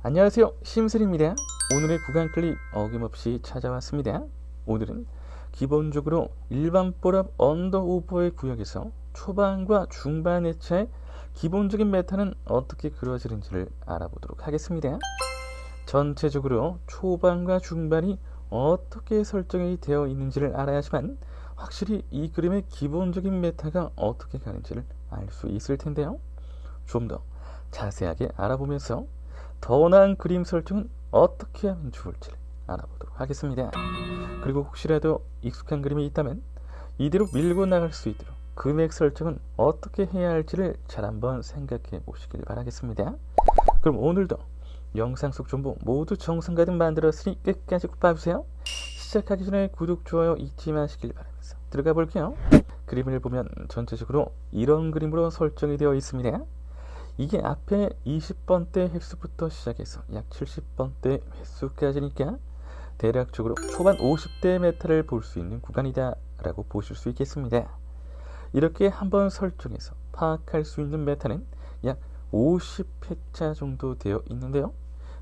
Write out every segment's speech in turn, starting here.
안녕하세요. 심슬입니다. 오늘의 구간 클립 어김없이 찾아왔습니다. 오늘은 기본적으로 일반 볼업 언더 오버의 구역에서 초반과 중반 회차의 기본적인 메타는 어떻게 그려지는지를 알아보도록 하겠습니다. 전체적으로 초반과 중반이 어떻게 설정이 되어 있는지를 알아야지만 확실히 이 그림의 기본적인 메타가 어떻게 가는지를 알 수 있을 텐데요. 좀 더 자세하게 알아보면서 더 나은 그림 설정은 어떻게 하면 좋을지를 알아보도록 하겠습니다. 그리고 혹시라도 익숙한 그림이 있다면 이대로 밀고 나갈 수 있도록 금액 설정은 어떻게 해야 할지를 잘 한번 생각해 보시길 바라겠습니다. 그럼 오늘도 영상 속 정보 모두 정성 가득 만들었으니 끝까지 꼭 봐주세요. 시작하기 전에 구독, 좋아요 잊지 마시길 바라면서 들어가 볼게요. 그림을 보면 전체적으로 이런 그림으로 설정이 되어 있습니다. 이게 앞에 20번대 횟수부터 시작해서 약 70번대 횟수까지니까 대략적으로 초반 50대 메타를 볼 수 있는 구간이다 라고 보실 수 있겠습니다. 이렇게 한번 설정해서 파악할 수 있는 메타는 약 50회차 정도 되어 있는데요.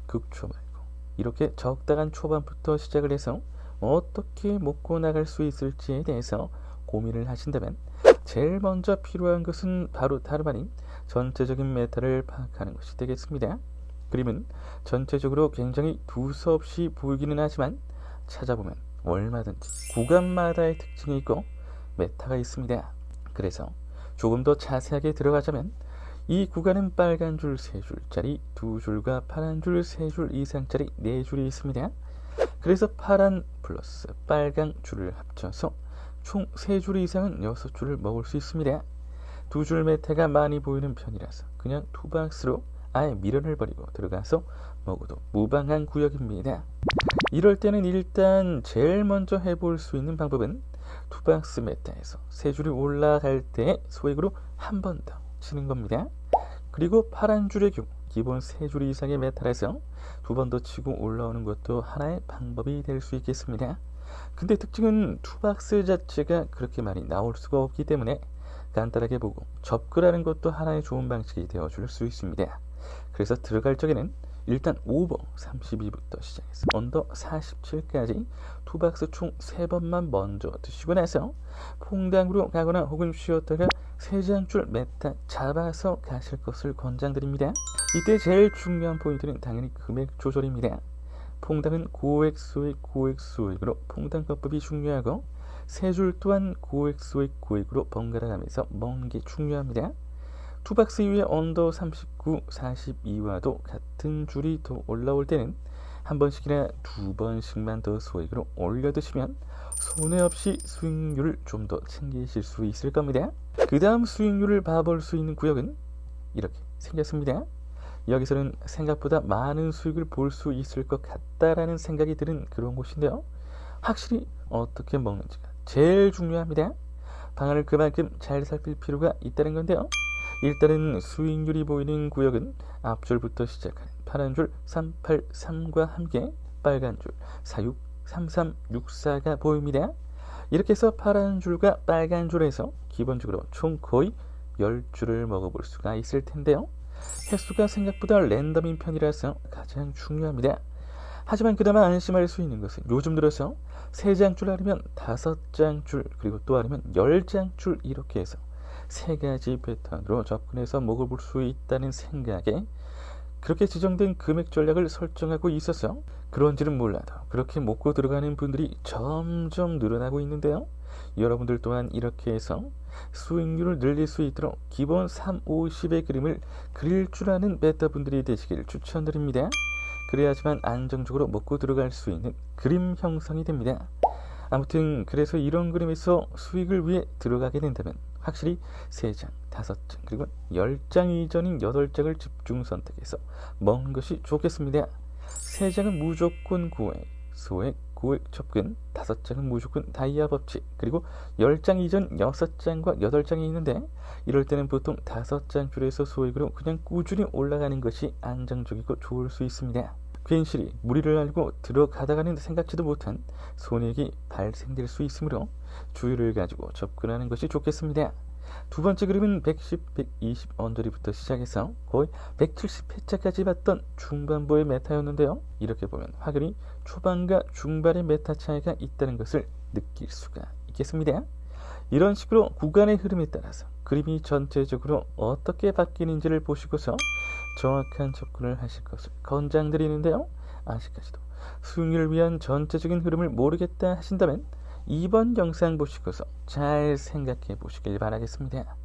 극초 말고 이렇게 적당한 초반부터 시작을 해서 어떻게 먹고 나갈 수 있을지에 대해서 고민을 하신다면 제일 먼저 필요한 것은 바로 다름 아닌 전체적인 메타를 파악하는 것이 되겠습니다. 그림은 전체적으로 굉장히 두서없이 보이기는 하지만 찾아보면 얼마든지 구간마다의 특징이 있고 메타가 있습니다. 그래서 조금 더 자세하게 들어가자면 이 구간은 빨간 줄 3줄짜리 2줄과 파란 줄 3줄 이상짜리 4줄이 있습니다. 그래서 파란 플러스 빨간 줄을 합쳐서 총 3줄 이상은 6줄을 먹을 수 있습니다. 두 줄 메타가 많이 보이는 편이라서 그냥 투박스로 아예 미련을 버리고 들어가서 먹어도 무방한 구역입니다. 이럴 때는 일단 제일 먼저 해볼 수 있는 방법은 투박스 메타에서 세 줄이 올라갈 때 소액으로 한 번 더 치는 겁니다. 그리고 파란 줄의 경우 기본 세 줄 이상의 메타라서 두 번 더 치고 올라오는 것도 하나의 방법이 될 수 있겠습니다. 근데 특징은 투박스 자체가 그렇게 많이 나올 수가 없기 때문에 간단하게 보고 접근하는 것도 하나의 좋은 방식이 되어줄 수 있습니다. 그래서 들어갈 적에는 일단 오버 32부터 시작해서 언더 47까지 투박스 총 3번만 먼저 드시고 나서 퐁당으로 가거나 혹은 쉬었다가 세장줄 메타 잡아서 가실 것을 권장드립니다. 이때 제일 중요한 포인트는 당연히 금액 조절입니다. 퐁당은 고액 소액 고액 소액으로 퐁당법법이 중요하고 세 줄 또한 고액 소액 고액으로 번갈아 가면서 먹는 게 중요합니다. 투박스 이후에 언더 39, 42와도 같은 줄이 더 올라올 때는 한 번씩이나 두 번씩만 더 소액으로 올려 드시면 손해 없이 수익률을 좀 더 챙기실 수 있을 겁니다. 그 다음 수익률을 봐볼 수 있는 구역은 이렇게 생겼습니다. 여기서는 생각보다 많은 수익을 볼 수 있을 것 같다라는 생각이 드는 그런 곳인데요. 확실히 어떻게 먹는지가 제일 중요합니다. 방안을 그만큼 잘 살필 필요가 있다는 건데요. 일단은 수익률이 보이는 구역은 앞줄부터 시작하는 파란 줄 383과 함께 빨간 줄 46, 33, 64가 보입니다. 이렇게 해서 파란 줄과 빨간 줄에서 기본적으로 총 거의 10줄을 먹어볼 수가 있을 텐데요. 횟수가 생각보다 랜덤인 편이라서 가장 중요합니다. 하지만 그나마 안심할 수 있는 것은 요즘 들어서 3장줄 아니면 5장줄 그리고 또 아니면 10장줄 이렇게 해서 세 가지 패턴으로 접근해서 먹어볼 수 있다는 생각에 그렇게 지정된 금액 전략을 설정하고 있어서 그런지는 몰라도 그렇게 먹고 들어가는 분들이 점점 늘어나고 있는데요. 여러분들 또한 이렇게 해서 수익률을 늘릴 수 있도록 기본 3, 50의 그림을 그릴 줄 아는 베타분들이 되시길 추천드립니다. 그래야지만 안정적으로 먹고 들어갈 수 있는 그림 형성이 됩니다. 아무튼 그래서 이런 그림에서 수익을 위해 들어가게 된다면 확실히 3장, 5장, 그리고 10장 이전인 8장을 집중 선택해서 먹는 것이 좋겠습니다. 3장은 무조건 고액, 소액, 고액 접근, 5장은 무조건 다이아 법칙, 그리고 10장 이전 6장과 8장이 있는데 이럴 때는 보통 5장 줄에서 소액으로 그냥 꾸준히 올라가는 것이 안정적이고 좋을 수 있습니다. 괜시리 무리를 알고 들어가다가는 생각지도 못한 손해액이 발생될 수 있으므로 주의를 가지고 접근하는 것이 좋겠습니다. 두 번째 그림은 110, 120 언저리부터 시작해서 거의 170회차까지 봤던 중반부의 메타였는데요. 이렇게 보면 확연히 초반과 중반의 메타 차이가 있다는 것을 느낄 수가 있겠습니다. 이런 식으로 구간의 흐름에 따라서 그림이 전체적으로 어떻게 바뀌는지를 보시고서 정확한 접근을 하실 것을 권장드리는데요. 아직까지도 수익률을 위한 전체적인 흐름을 모르겠다 하신다면 이번 영상 보시고서 잘 생각해 보시길 바라겠습니다.